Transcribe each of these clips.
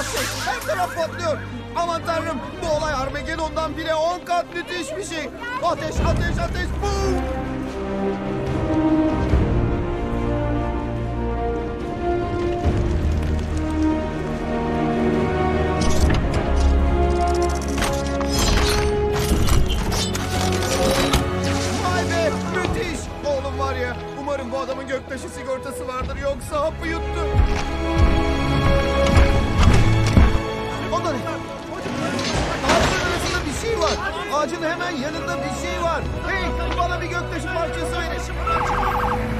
patlıyor. Her taraf patlıyor. Aman tanrım bu olay Armageddon'dan bile 10 kat müthiş bir şey. Ateş ateş ateş. Boom! Hemen yanında bir şey var. Hey bana bir göktaşı parçası verin.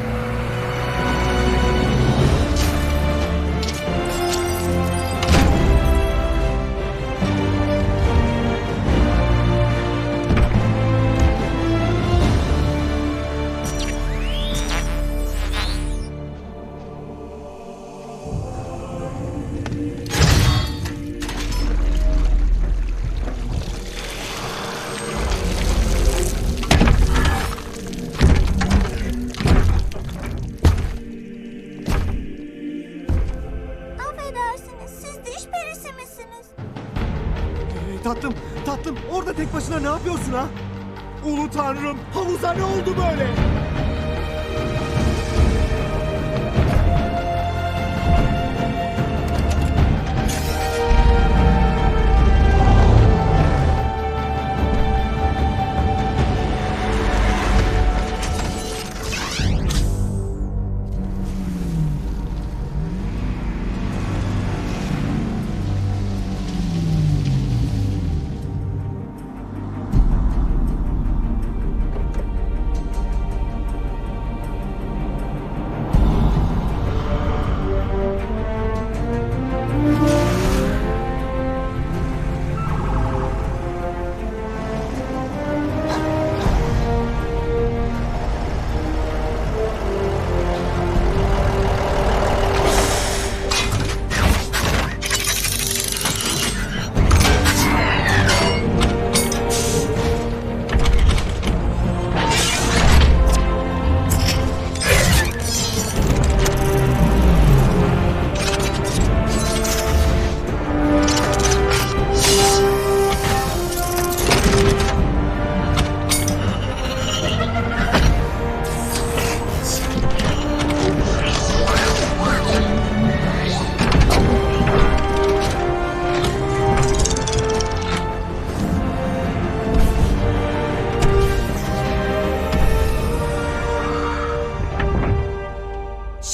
Orada tek başına ne yapıyorsun ha? Ulu tanrım, havuza ne oldu böyle?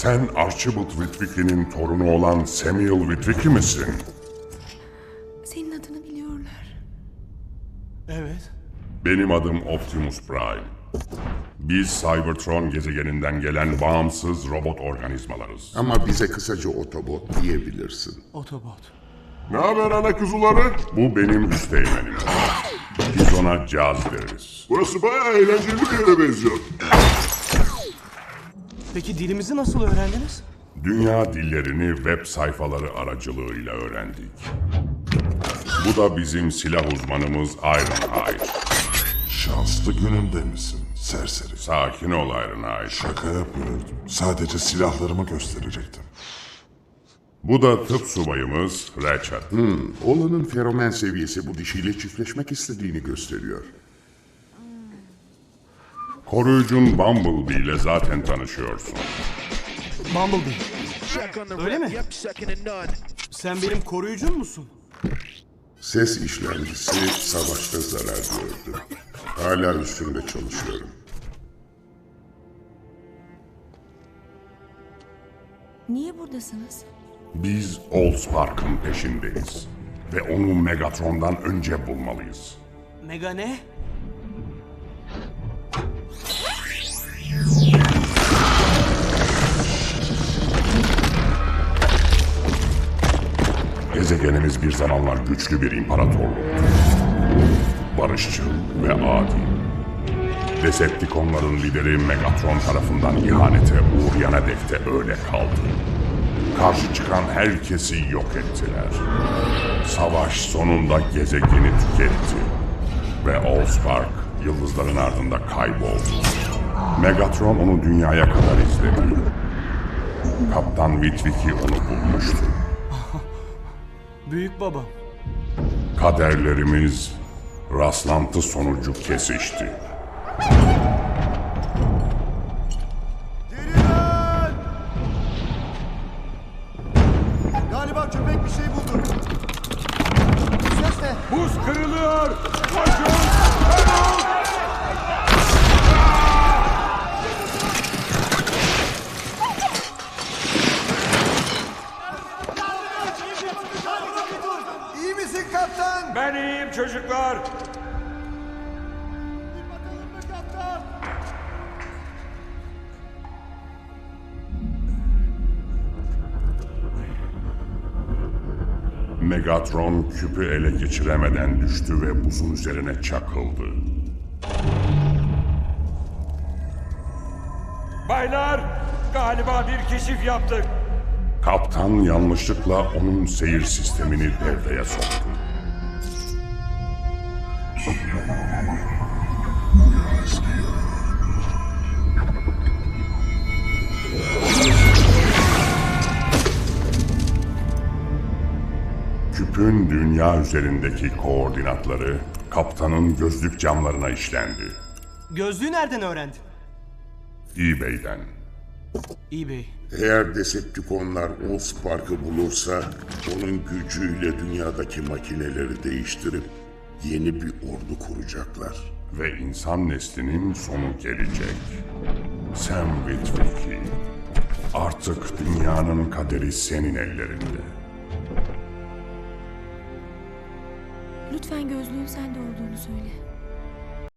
Sen Archibald Whitwicky'nin torunu olan Samuel Whitwicky misin? Senin adını biliyorlar. Evet. Benim adım Optimus Prime. Biz Cybertron gezegeninden gelen bağımsız robot organizmalarız. Ama bize kısaca otobot diyebilirsin. Otobot. Ne haber ana kuzuları? Bu benim üsteğmenim. Biz ona caz deriz. Burası bayağı eğlenceli bir yere benziyor. Peki dilimizi nasıl öğrendiniz? Dünya dillerini web sayfaları aracılığıyla öğrendik. Bu da bizim silah uzmanımız Ironhide. Şanslı gününde misin serseri? Sakin ol Ironhide. Şaka yapmıyordum. Sadece silahlarımı gösterecektim. Bu da tıp subayımız Ratchet. Oğlanın feromen seviyesi bu dişiyle çiftleşmek istediğini gösteriyor. Koruyucun Bumblebee ile zaten tanışıyorsun. Bumblebee. Öyle mi? Sen benim koruyucum musun? Ses işlemcisi savaşta zarar gördü. Hala üstünde çalışıyorum. Niye buradasınız? Biz Allspark'ın peşindeyiz. Ve onu Megatron'dan önce bulmalıyız. Mega ne? Gezegenimiz bir zamanlar güçlü bir imparatorluktu. Barışçıl ve adil. Decepticonların lideri Megatron tarafından ihanete uğrayana dek de öyle kaldı. Karşı çıkan herkesi yok ettiler. Savaş sonunda gezegeni tüketti. Ve Allspark yıldızların ardında kayboldu. Megatron onu dünyaya kadar izledi. Kaptan Witwicky onu bulmuştu. Büyük babam. Kaderlerimiz rastlantı sonucu kesişti. Geri dön! Galiba köpek bir şey buldu. Ses ne? Buz kırılıyor! Koşun! Megatron küpü ele geçiremeden düştü ve buzun üzerine çakıldı. Baylar, galiba bir keşif yaptık. Kaptan yanlışlıkla onun seyir sistemini devreye soktu. Küpün dünya üzerindeki koordinatları kaptanın gözlük camlarına işlendi. Gözlüğü nereden öğrendin? eBay'den. eBay. Eğer Decepticonlar Allspark'ı bulursa onun gücüyle dünyadaki makineleri değiştirip yeni bir ordu kuracaklar. ve insan neslinin sonu gelecek. Sam Witwicky, artık dünyanın kaderi senin ellerinde. Lütfen gözlüğün sende olduğunu söyle.